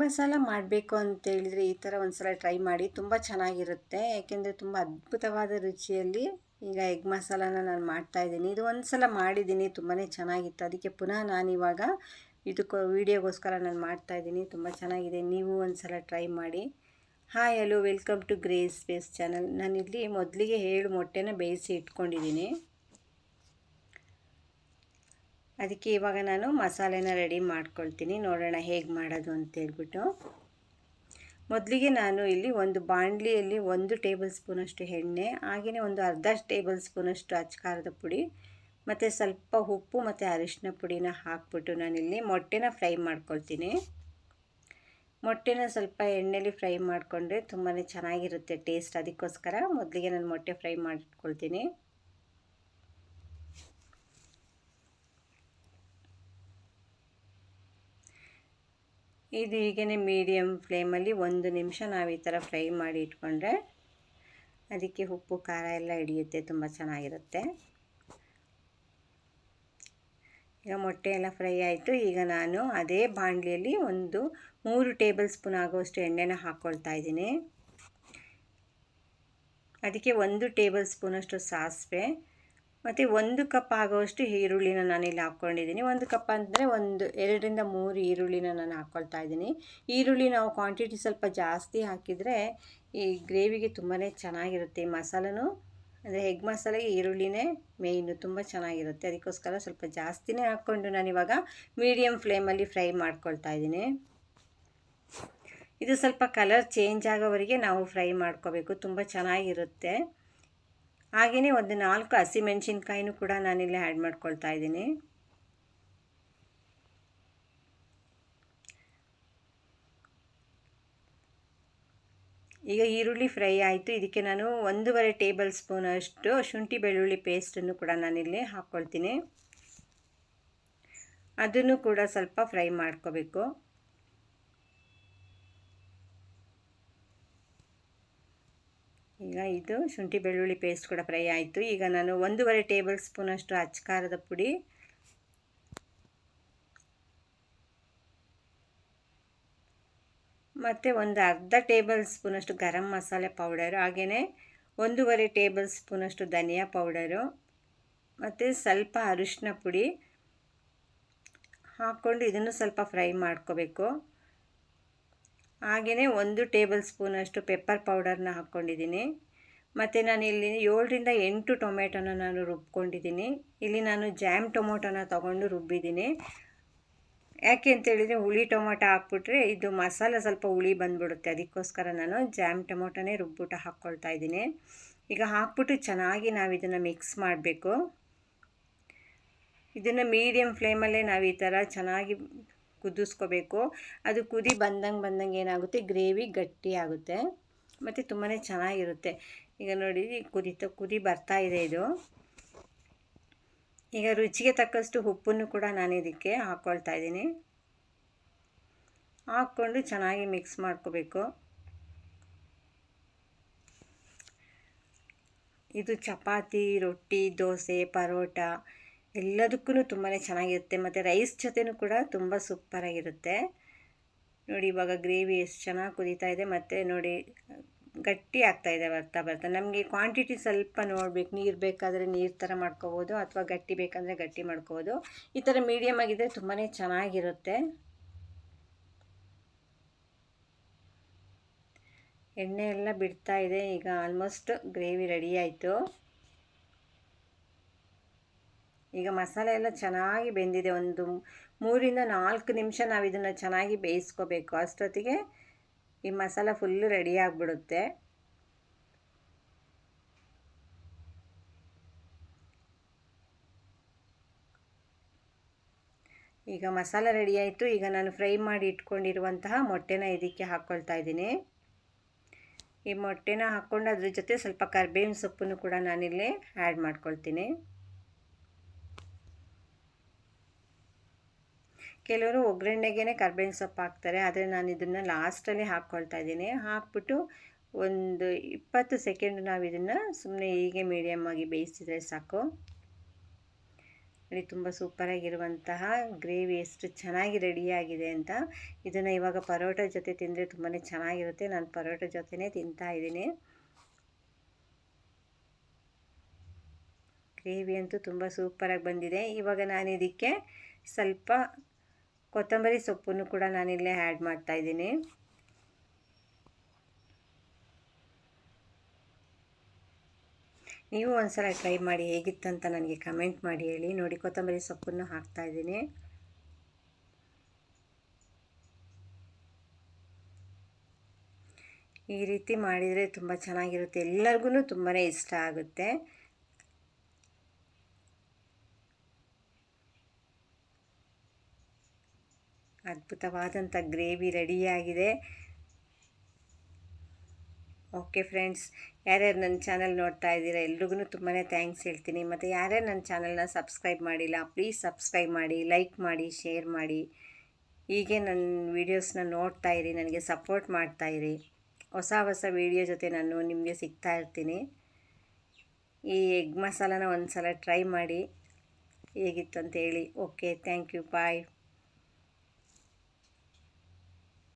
ಮಸಾಲ ಮಾಡಬೇಕು ಅಂತೇಳಿದರೆ ಈ ಥರ ಒಂದು ಸಲ ಟ್ರೈ ಮಾಡಿ. ತುಂಬ ಚೆನ್ನಾಗಿರುತ್ತೆ. ಯಾಕೆಂದರೆ ತುಂಬ ಅದ್ಭುತವಾದ ರುಚಿಯಲ್ಲಿ ಈಗ ಎಗ್ ಮಸಾಲಾನ ನಾನು ಮಾಡ್ತಾಯಿದ್ದೀನಿ ಇದು ಒಂದು ಸಲ ಮಾಡಿದ್ದೀನಿ. ತುಂಬಾ ಚೆನ್ನಾಗಿತ್ತು. ಅದಕ್ಕೆ ಪುನಃ ನಾನಿವಾಗ ಇದಕ್ಕೋ, ವೀಡಿಯೋಗೋಸ್ಕರ ನಾನು ಮಾಡ್ತಾಯಿದ್ದೀನಿ ತುಂಬ ಚೆನ್ನಾಗಿದೆ. ನೀವು ಒಂದು ಸಲ ಟ್ರೈ ಮಾಡಿ. Hi, hello, welcome to Grace Space channel. ನಾನಿಲ್ಲಿ ಮೊದಲಿಗೆ ಹೇಳು ಮೊಟ್ಟೆನ ಬೇಯಿಸಿ ಇಟ್ಕೊಂಡಿದ್ದೀನಿ. ಅದಕ್ಕೆ ಇವಾಗ ನಾನು ಮಸಾಲೆನ ರೆಡಿ ಮಾಡ್ಕೊಳ್ತೀನಿ. ನೋಡೋಣ ಹೇಗೆ ಮಾಡೋದು ಅಂತೇಳ್ಬಿಟ್ಟು ಮೊದಲಿಗೆ ನಾನು ಇಲ್ಲಿ ಒಂದು ಬಾಣಲಿಯಲ್ಲಿ ಒಂದು ಟೇಬಲ್ ಸ್ಪೂನಷ್ಟು ಎಣ್ಣೆ ಹಾಗೆಯೇ ಒಂದು ಅರ್ಧ ಟೇಬಲ್ ಸ್ಪೂನಷ್ಟು ಅಚ್ಚಕಾರದ ಪುಡಿ, ಮತ್ತು ಸ್ವಲ್ಪ ಉಪ್ಪು ಮತ್ತು ಅರಿಶಿನ ಪುಡಿನ ಹಾಕ್ಬಿಟ್ಟು ನಾನಿಲ್ಲಿ ಮೊಟ್ಟೆನ ಫ್ರೈ ಮಾಡ್ಕೊಳ್ತೀನಿ. ಮೊಟ್ಟೆನ ಸ್ವಲ್ಪ ಎಣ್ಣೆಲಿ ಫ್ರೈ ಮಾಡಿಕೊಂಡ್ರೆ ತುಂಬಾ ಚೆನ್ನಾಗಿರುತ್ತೆ ಟೇಸ್ಟ್. ಅದಕ್ಕೋಸ್ಕರ ಮೊದಲಿಗೆ ನಾನು ಮೊಟ್ಟೆ ಫ್ರೈ ಮಾಡ್ಕೊಳ್ತೀನಿ. ಇದು ಹೀಗೇ ಮೀಡಿಯಮ್ ಫ್ಲೇಮಲ್ಲಿ ಒಂದು ನಿಮಿಷ ನಾವು ಈ ಥರ ಫ್ರೈ ಮಾಡಿ ಇಟ್ಕೊಂಡ್ರೆ ಅದಕ್ಕೆ ಉಪ್ಪು, ಖಾರ ಎಲ್ಲ ಹಿಡಿಯುತ್ತೆ, ತುಂಬ ಚೆನ್ನಾಗಿರುತ್ತೆ. ಈಗ ಮೊಟ್ಟೆ ಎಲ್ಲ ಫ್ರೈ ಆಯಿತು. ಈಗ ನಾನು ಅದೇ ಬಾಣಲಿಯಲ್ಲಿ ಒಂದು ಮೂರು ಟೇಬಲ್ ಸ್ಪೂನ್ ಆಗುವಷ್ಟು ಎಣ್ಣೆನ ಹಾಕ್ಕೊಳ್ತಾ ಇದ್ದೀನಿ. ಅದಕ್ಕೆ ಒಂದು ಟೇಬಲ್ ಸ್ಪೂನಷ್ಟು ಸಾಸಿವೆ ಮತ್ತು ಒಂದು ಕಪ್ ಆಗೋಷ್ಟು ಈರುಳ್ಳಿನ ನಾನಿಲ್ಲಿ ಹಾಕ್ಕೊಂಡಿದ್ದೀನಿ. ಒಂದು ಕಪ್ ಅಂದರೆ ಒಂದು, ಎರಡರಿಂದ ಮೂರು ಈರುಳ್ಳಿನ ನಾನು ಹಾಕ್ಕೊಳ್ತಾ ಇದ್ದೀನಿ. ಈರುಳ್ಳಿ ನಾವು ಕ್ವಾಂಟಿಟಿ ಸ್ವಲ್ಪ ಜಾಸ್ತಿ ಹಾಕಿದರೆ ಈ ಗ್ರೇವಿಗೆ ತುಂಬಾ ಚೆನ್ನಾಗಿರುತ್ತೆ ಈ ಮಸಾಲೆನೂ. ಅಂದರೆ ಎಗ್ ಮಸಾಲೆಗೆ ಈರುಳ್ಳಿನೇ ಮೇಯ್ನು ತುಂಬ ಚೆನ್ನಾಗಿರುತ್ತೆ. ಅದಕ್ಕೋಸ್ಕರ ಸ್ವಲ್ಪ ಜಾಸ್ತಿನೇ ಹಾಕ್ಕೊಂಡು ನಾನಿವಾಗ ಮೀಡಿಯಮ್ ಫ್ಲೇಮಲ್ಲಿ ಫ್ರೈ ಮಾಡ್ಕೊಳ್ತಾ ಇದ್ದೀನಿ. ಇದು ಸ್ವಲ್ಪ ಕಲರ್ ಚೇಂಜ್ ಆಗೋವರೆಗೆ ನಾವು ಫ್ರೈ ಮಾಡ್ಕೋಬೇಕು. ತುಂಬ ಚೆನ್ನಾಗಿರುತ್ತೆ. ಹಾಗೆಯೇ ಒಂದು ನಾಲ್ಕು ಹಸಿಮೆಣ್ಸಿನ್ಕಾಯಿನೂ ಕೂಡ ನಾನಿಲ್ಲಿ ಆ್ಯಡ್ ಮಾಡ್ಕೊಳ್ತಾ ಇದ್ದೀನಿ. ಈಗ ಈರುಳ್ಳಿ ಫ್ರೈ ಆಯಿತು. ಇದಕ್ಕೆ ನಾನು ಒಂದೂವರೆ ಟೇಬಲ್ ಸ್ಪೂನಷ್ಟು ಶುಂಠಿ ಬೆಳ್ಳುಳ್ಳಿ ಪೇಸ್ಟನ್ನು ಕೂಡ ನಾನಿಲ್ಲಿ ಹಾಕ್ಕೊಳ್ತೀನಿ. ಅದನ್ನು ಕೂಡ ಸ್ವಲ್ಪ ಫ್ರೈ ಮಾಡ್ಕೋಬೇಕು. ಈಗ ಇದು ಶುಂಠಿ ಬೆಳ್ಳುಳ್ಳಿ ಪೇಸ್ಟ್ ಕೂಡ ಫ್ರೈ ಆಯಿತು. ಈಗ ನಾನು ಒಂದೂವರೆ ಟೇಬಲ್ ಸ್ಪೂನಷ್ಟು ಅಚ್ಚಕಾರದ ಪುಡಿ, ಮತ್ತು ಒಂದು ಅರ್ಧ ಟೇಬಲ್ ಸ್ಪೂನಷ್ಟು ಗರಂ ಮಸಾಲೆ ಪೌಡರು ಹಾಗೆಯೇ ಒಂದೂವರೆ ಟೇಬಲ್ ಸ್ಪೂನಷ್ಟು ಧನಿಯಾ ಪೌಡರು ಮತ್ತು ಸ್ವಲ್ಪ ಅರಿಶಿನ ಪುಡಿ ಹಾಕ್ಕೊಂಡು ಇದನ್ನು ಸ್ವಲ್ಪ ಫ್ರೈ ಮಾಡ್ಕೋಬೇಕು. ಹಾಗೆಯೇ ಒಂದು ಟೇಬಲ್ ಸ್ಪೂನಷ್ಟು ಪೆಪ್ಪರ್ ಪೌಡರ್ನ ಹಾಕ್ಕೊಂಡಿದ್ದೀನಿ. ಮತ್ತು ನಾನು ಇಲ್ಲಿ ಏಳರಿಂದ ಎಂಟು ಟೊಮೆಟೊನ ನಾನು ರುಬ್ಕೊಂಡಿದ್ದೀನಿ. ಇಲ್ಲಿ ನಾನು ಜ್ಯಾಮ್ ಟೊಮೊಟೊನ ತೊಗೊಂಡು ರುಬ್ಬಿದ್ದೀನಿ. ಯಾಕೆ ಅಂತೇಳಿದರೆ ಹುಳಿ ಟೊಮೊಟೊ ಹಾಕ್ಬಿಟ್ರೆ ಇದು ಮಸಾಲೆ ಸ್ವಲ್ಪ ಹುಳಿ ಬಂದುಬಿಡುತ್ತೆ. ಅದಕ್ಕೋಸ್ಕರ ನಾನು ಜ್ಯಾಮ್ ಟೊಮೊಟೊನೇ ರುಬ್ಬಿಟ್ಟು ಹಾಕ್ಕೊಳ್ತಾ ಇದ್ದೀನಿ. ಈಗ ಹಾಕ್ಬಿಟ್ಟು ಚೆನ್ನಾಗಿ ನಾವು ಇದನ್ನು ಮಿಕ್ಸ್ ಮಾಡಬೇಕು. ಇದನ್ನು ಮೀಡಿಯಮ್ ಫ್ಲೇಮಲ್ಲೇ ನಾವು ಈ ಥರ ಚೆನ್ನಾಗಿ ಕುದಿಸ್ಕೋಬೇಕು. ಅದು ಕುದಿ ಬಂದಂಗೆ ಬಂದಂಗೆ ಏನಾಗುತ್ತೆ? ಗ್ರೇವಿ ಗಟ್ಟಿ ಆಗುತ್ತೆ. ಮತ್ತು ತುಂಬಾ ಚೆನ್ನಾಗಿರುತ್ತೆ. ಈಗ ನೋಡಿ ಕುದಿತ, ಕುದಿ ಬರ್ತಾ ಇದೆ ಇದು. ಈಗ ರುಚಿಗೆ ತಕ್ಕಷ್ಟು ಉಪ್ಪನ್ನು ಕೂಡ ನಾನು ಇದಕ್ಕೆ ಹಾಕ್ಕೊಳ್ತಾ ಇದ್ದೀನಿ. ಹಾಕ್ಕೊಂಡು ಚೆನ್ನಾಗಿ ಮಿಕ್ಸ್ ಮಾಡ್ಕೋಬೇಕು. ಇದು ಚಪಾತಿ, ರೊಟ್ಟಿ, ದೋಸೆ, ಪರೋಟ ಎಲ್ಲದಕ್ಕೂ ತುಂಬಾ ಚೆನ್ನಾಗಿರುತ್ತೆ. ಮತ್ತು ರೈಸ್ ಜೊತೆನೂ ಕೂಡ ತುಂಬ ಸೂಪರಾಗಿರುತ್ತೆ. ನೋಡಿ ಇವಾಗ ಗ್ರೇವಿ ಎಷ್ಟು ಚೆನ್ನಾಗಿ ಕುದೀತಾ ಇದೆ. ಮತ್ತು ನೋಡಿ, ಗಟ್ಟಿ ಆಗ್ತಾ ಇದೆ ಬರ್ತಾ ಬರ್ತಾ. ನಮಗೆ ಕ್ವಾಂಟಿಟಿ ಸ್ವಲ್ಪ ನೋಡಬೇಕು. ನೀರು ಬೇಕಾದರೆ ನೀರು ಥರ ಮಾಡ್ಕೋಬೋದು ಅಥವಾ ಗಟ್ಟಿ ಬೇಕಂದರೆ ಗಟ್ಟಿ ಮಾಡ್ಕೋಬೋದು. ಈ ಥರ ಮೀಡಿಯಮ್ ಆಗಿದ್ದರೆ ತುಂಬಾ ಚೆನ್ನಾಗಿರುತ್ತೆ. ಎಣ್ಣೆ ಎಲ್ಲ ಬಿಡ್ತಾ ಇದೆ. ಈಗ ಆಲ್ಮೋಸ್ಟ್ ಗ್ರೇವಿ ರೆಡಿ ಆಯಿತು. ಈಗ ಮಸಾಲೆ ಎಲ್ಲ ಚೆನ್ನಾಗಿ ಬೆಂದಿದೆ. ಒಂದು ಮೂರಿಂದ ನಾಲ್ಕು ನಿಮಿಷ ನಾವು ಇದನ್ನು ಚೆನ್ನಾಗಿ ಬೇಯಿಸ್ಕೋಬೇಕು. ಅಷ್ಟೊತ್ತಿಗೆ ಈ ಮಸಾಲ ಫುಲ್ಲು ರೆಡಿ ಆಗಿಬಿಡುತ್ತೆ. ಈಗ ಮಸಾಲ ರೆಡಿ ಆಯಿತು. ಈಗ ನಾನು ಫ್ರೈ ಮಾಡಿ ಇಟ್ಕೊಂಡಿರುವಂತಹ ಮೊಟ್ಟೆನ ಇದಕ್ಕೆ ಹಾಕ್ಕೊಳ್ತಾ ಇದ್ದೀನಿ. ಈ ಮೊಟ್ಟೆನ ಹಾಕ್ಕೊಂಡು ಅದ್ರ ಜೊತೆ ಸ್ವಲ್ಪ ಕರ್ಬೇವಿನ ಸೊಪ್ಪನ್ನು ಕೂಡ ನಾನಿಲ್ಲಿ ಆ್ಯಡ್ ಮಾಡ್ಕೊಳ್ತೀನಿ. ಕೆಲವರು ಒಗ್ಗರಣೆಗೆ ಕರ್ಬೇವಿನ ಸೊಪ್ಪು ಹಾಕ್ತಾರೆ, ಆದರೆ ನಾನು ಇದನ್ನು ಲಾಸ್ಟಲ್ಲಿ ಹಾಕ್ಕೊಳ್ತಾ ಇದ್ದೀನಿ. ಹಾಕ್ಬಿಟ್ಟು ಒಂದು ಇಪ್ಪತ್ತು ಸೆಕೆಂಡ್ ನಾವು ಇದನ್ನು ಸುಮ್ಮನೆ ಹೀಗೆ ಮೀಡಿಯಮ್ ಆಗಿ ಬೇಯಿಸಿದರೆ ಸಾಕು. ನೋಡಿ, ತುಂಬ ಸೂಪರಾಗಿರುವಂತಹ ಗ್ರೇವಿ ಎಷ್ಟು ಚೆನ್ನಾಗಿ ರೆಡಿಯಾಗಿದೆ ಅಂತ. ಇದನ್ನು ಇವಾಗ ಪರೋಟ ಜೊತೆ ತಿಂದರೆ ತುಂಬಾ ಚೆನ್ನಾಗಿರುತ್ತೆ. ನಾನು ಪರೋಟ ಜೊತೆನೇ ತಿಂತಾ ಇದ್ದೀನಿ. ಗ್ರೇವಿ ಅಂತೂ ತುಂಬ ಸೂಪರಾಗಿ ಬಂದಿದೆ. ಇವಾಗ ನಾನು ಇದಕ್ಕೆ ಸ್ವಲ್ಪ ಕೊತ್ತಂಬರಿ ಸೊಪ್ಪನ್ನು ಕೂಡ ನಾನಿಲ್ಲೇ ಆ್ಯಡ್ ಮಾಡ್ತಾಯಿದ್ದೀನಿ ನೀವು ಒಂದ್ಸಲ ಟ್ರೈ ಮಾಡಿ ಹೇಗಿತ್ತಂತ ನನಗೆ ಕಮೆಂಟ್ ಮಾಡಿ ಹೇಳಿ. ನೋಡಿ, ಕೊತ್ತಂಬರಿ ಸೊಪ್ಪನ್ನು ಹಾಕ್ತಾಯಿದ್ದೀನಿ ಈ ರೀತಿ ಮಾಡಿದರೆ ತುಂಬ ಚೆನ್ನಾಗಿರುತ್ತೆ. ಎಲ್ಲರಿಗೂ ತುಂಬಾ ಇಷ್ಟ ಆಗುತ್ತೆ. ಅದ್ಭುತವಾದಂಥ ಗ್ರೇವಿ ರೆಡಿಯಾಗಿದೆ. ಓಕೆ ಫ್ರೆಂಡ್ಸ್, ಯಾರ್ಯಾರು ನನ್ನ ಚಾನಲ್ ನೋಡ್ತಾ ಇದ್ದೀರಾ, ಎಲ್ರಿಗೂ ತುಂಬಾ ಥ್ಯಾಂಕ್ಸ್ ಹೇಳ್ತೀನಿ. ಮತ್ತು ಯಾರ್ಯಾರು ನನ್ನ ಚಾನಲ್ನ ಸಬ್ಸ್ಕ್ರೈಬ್ ಮಾಡಿಲ್ಲ, ಪ್ಲೀಸ್ ಸಬ್ಸ್ಕ್ರೈಬ್ ಮಾಡಿ, ಲೈಕ್ ಮಾಡಿ, ಶೇರ್ ಮಾಡಿ. ಹೀಗೆ ನನ್ನ ವೀಡಿಯೋಸ್ನ ನೋಡ್ತಾ ಇರಿ, ನನಗೆ ಸಪೋರ್ಟ್ ಮಾಡ್ತಾ ಇರಿ. ಹೊಸ ಹೊಸ ವೀಡಿಯೋ ಜೊತೆ ನಾನು ನಿಮಗೆ ಸಿಗ್ತಾ ಇರ್ತೀನಿ. ಈ ಎಗ್ ಮಸಾಲಾನ ಒಂದು ಸಲ ಟ್ರೈ ಮಾಡಿ ಹೇಗಿತ್ತು ಅಂತ ಹೇಳಿ. Okay, thank you, bye.